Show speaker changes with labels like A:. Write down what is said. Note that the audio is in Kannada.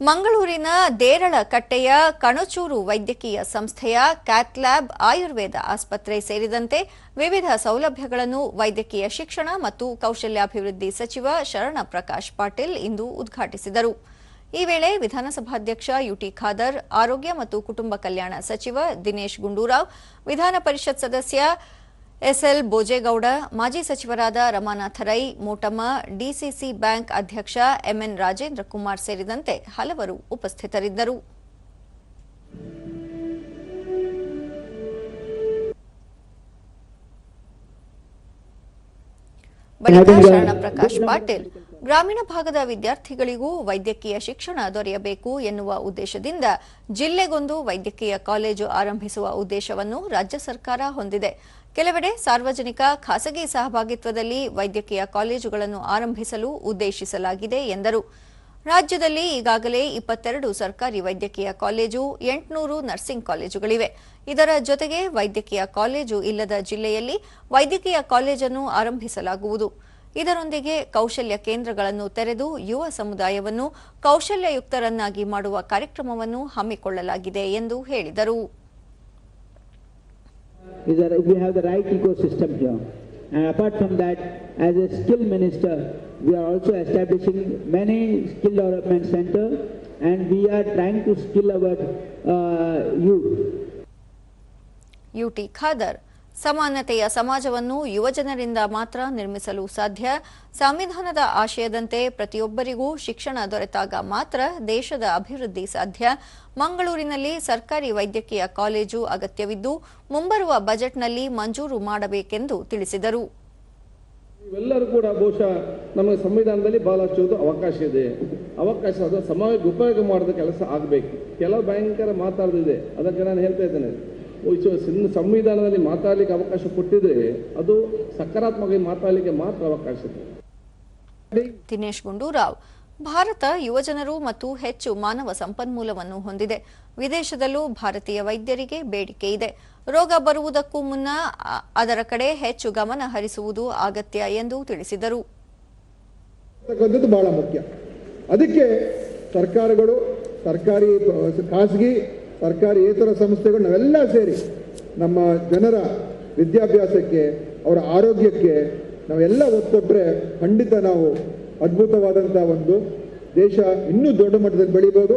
A: ಮಂಗಳೂರಿನ ದೇರಳಕಟ್ಟೆಯ ಕಣಚೂರು ವೈದ್ಯಕೀಯ ಸಂಸ್ಥೆಯ ಕ್ಯಾಥ್ಲ್ಯಾಬ್ ಆಯುರ್ವೇದ ಆಸ್ಪತ್ರೆ ಸೇರಿದಂತೆ ವಿವಿಧ ಸೌಲಭ್ಯಗಳನ್ನು ವೈದ್ಯಕೀಯ ಶಿಕ್ಷಣ ಮತ್ತು ಕೌಶಲ್ಯಾಭಿವೃದ್ಧಿ ಸಚಿವ ಶರಣ ಪ್ರಕಾಶ್ ಪಾಟೀಲ್ ಇಂದು ಉದ್ಘಾಟಿಸಿದರು. ಈ ವೇಳೆ ವಿಧಾನಸಭಾಧ್ಯಕ್ಷ ಯುಟಿ ಖಾದರ್, ಆರೋಗ್ಯ ಮತ್ತು ಕುಟುಂಬ ಕಲ್ಯಾಣ ಸಚಿವ ದಿನೇಶ್ ಗುಂಡೂರಾವ್, ವಿಧಾನ ಪರಿಷತ್ ಸದಸ್ಯ ಎಸ್ಎಲ್ ಬೋಜೇಗೌಡ ಮಾಜಿ ಸಚಿವರಾದ ರಮಾನಾಥ ರೈ, ಮೋಟಮ್ಮ, ಡಿಸಿಸಿ ಬ್ಯಾಂಕ್ ಅಧ್ಯಕ್ಷ ಎಂಎನ್ ರಾಜೇಂದ್ರ ಕುಮಾರ್ ಸೇರಿದಂತೆ ಹಲವರು ಉಪಸ್ಥಿತರಿದ್ದರು. ಬಳಿಕ ಶರಣ ಪ್ರಕಾಶ್ ಪಾಟೀಲ್. ಗ್ರಾಮೀಣ ಭಾಗದ ವಿದ್ಯಾರ್ಥಿಗಳಿಗೂ ವೈದ್ಯಕೀಯ ಶಿಕ್ಷಣ ದೊರೆಯಬೇಕು ಎನ್ನುವ ಉದ್ದೇಶದಿಂದ ಜಿಲ್ಲೆಗೊಂದು ವೈದ್ಯಕೀಯ ಕಾಲೇಜು ಆರಂಭಿಸುವ ಉದ್ದೇಶವನ್ನು ರಾಜ್ಯ ಸರ್ಕಾರ ಹೊಂದಿದೆ. ಕೆಲವೆಡೆ ಸಾರ್ವಜನಿಕ ಖಾಸಗಿ ಸಹಭಾಗಿತ್ವದಲ್ಲಿ ವೈದ್ಯಕೀಯ ಕಾಲೇಜುಗಳನ್ನು ಆರಂಭಿಸಲು ಉದ್ದೇಶಿಸಲಾಗಿದೆ ಎಂದರು. ರಾಜ್ಯದಲ್ಲಿ ಈಗಾಗಲೇ ಇಪ್ಪತ್ತೆರಡು ಸರ್ಕಾರಿ ವೈದ್ಯಕೀಯ ಕಾಲೇಜು, ಎಂಟುನೂರು ನರ್ಸಿಂಗ್ ಕಾಲೇಜುಗಳಿವೆ. ಇದರ ಜೊತೆಗೆ ವೈದ್ಯಕೀಯ ಕಾಲೇಜು ಇಲ್ಲದ ಜಿಲ್ಲೆಯಲ್ಲಿ ವೈದ್ಯಕೀಯ ಕಾಲೇಜನ್ನು ಆರಂಭಿಸಲಾಗುವುದು. ಇದರೊಂದಿಗೆ ಕೌಶಲ್ಯ ಕೇಂದ್ರಗಳನ್ನು ತೆರೆದು ಯುವ ಸಮುದಾಯವನ್ನು ಕೌಶಲ್ಯಯುಕ್ತರನ್ನಾಗಿ ಮಾಡುವ ಕಾರ್ಯಕ್ರಮವನ್ನು ಹಮ್ಮಿಕೊಳ್ಳಲಾಗಿದೆ ಎಂದು ಹೇಳಿದರು.
B: And apart from that, as a skill minister, we are also establishing many skill development center and we are trying to skill our uh, youth.
A: UT Khader ಸಮಾನತೆಯ ಸಮಾಜವನ್ನು ಯುವಜನರಿಂದ ಮಾತ್ರ ನಿರ್ಮಿಸಲು ಸಾಧ್ಯ. ಸಂವಿಧಾನದ ಆಶಯದಂತೆ ಪ್ರತಿಯೊಬ್ಬರಿಗೂ ಶಿಕ್ಷಣ ದೊರೆತಾಗ ಮಾತ್ರ ದೇಶದ ಅಭಿವೃದ್ಧಿ ಸಾಧ್ಯ. ಮಂಗಳೂರಿನಲ್ಲಿ ಸರ್ಕಾರಿ ವೈದ್ಯಕೀಯ ಕಾಲೇಜು ಅಗತ್ಯವಿದ್ದು, ಮುಂಬರುವ ಬಜೆಟ್ನಲ್ಲಿ ಮಂಜೂರು ಮಾಡಬೇಕೆಂದು ತಿಳಿಸಿದರು.
C: ಇವೆಲ್ಲರೂ ಕೂಡ ಬಹುಶಃ ನಮಗೆ ಸಂವಿಧಾನದಲ್ಲಿ ಬಹಳಷ್ಟು ಅವಕಾಶ ಇದೆ. ಅವಕಾಶ ಅದು ಸಮಾಜಕ್ಕೆ ಉಪಯೋಗ ಮಾಡಿದ ಕೆಲಸ ಆಗಬೇಕು. ಕೆಲವು ಭಯಂಕರ ಮಾತಾಡೋದಿದೆ ಅದಕ್ಕೆ ನಾನು ಹೇಳ್ತಾ ಇದ್ದೇನೆ. ಸಂವಿಧಾನದಲ್ಲಿ ಮಾತಾಡಲಿಕ್ಕೆ ಅವಕಾಶ ಕೊಟ್ಟಿದ್ರೆ ಅದು ಸಕಾರಾತ್ಮಕವಾಗಿ ಮಾತಾಡಲಿಕ್ಕೆ ಮಾತ್ರ ಅವಕಾಶ ಇದೆ.
A: ದಿನೇಶ್ ಗುಂಡೂರಾವ್ ಭಾರತ ಯುವಜನರು ಮತ್ತು ಹೆಚ್ಚು ಮಾನವ ಸಂಪನ್ಮೂಲವನ್ನು ಹೊಂದಿದೆ. ವಿದೇಶದಲ್ಲೂ ಭಾರತೀಯ ವೈದ್ಯರಿಗೆ ಬೇಡಿಕೆ ಇದೆ. ರೋಗ ಬರುವುದಕ್ಕೂ ಮುನ್ನ ಅದರ ಕಡೆ ಹೆಚ್ಚು ಗಮನ ಹರಿಸುವುದು ಅಗತ್ಯ ಎಂದು ತಿಳಿಸಿದರು.
D: ಬಹಳ ಮುಖ್ಯ. ಅದಕ್ಕೆ ಸರ್ಕಾರಗಳು ಸರ್ಕಾರಿ ಖಾಸಗಿ ಸರ್ಕಾರಿ ಇತರ ಸಂಸ್ಥೆಗಳು ನಾವೆಲ್ಲ ಸೇರಿ ನಮ್ಮ ಜನರ ವಿದ್ಯಾಭ್ಯಾಸಕ್ಕೆ, ಅವರ ಆರೋಗ್ಯಕ್ಕೆ ನಾವೆಲ್ಲ ಒತ್ತೊಟ್ಟರೆ ಖಂಡಿತ ನಾವು ಅದ್ಭುತವಾದಂಥ ಒಂದು ದೇಶ ಇನ್ನೂ ದೊಡ್ಡ ಮಟ್ಟದಲ್ಲಿ ಬೆಳಿಬೋದು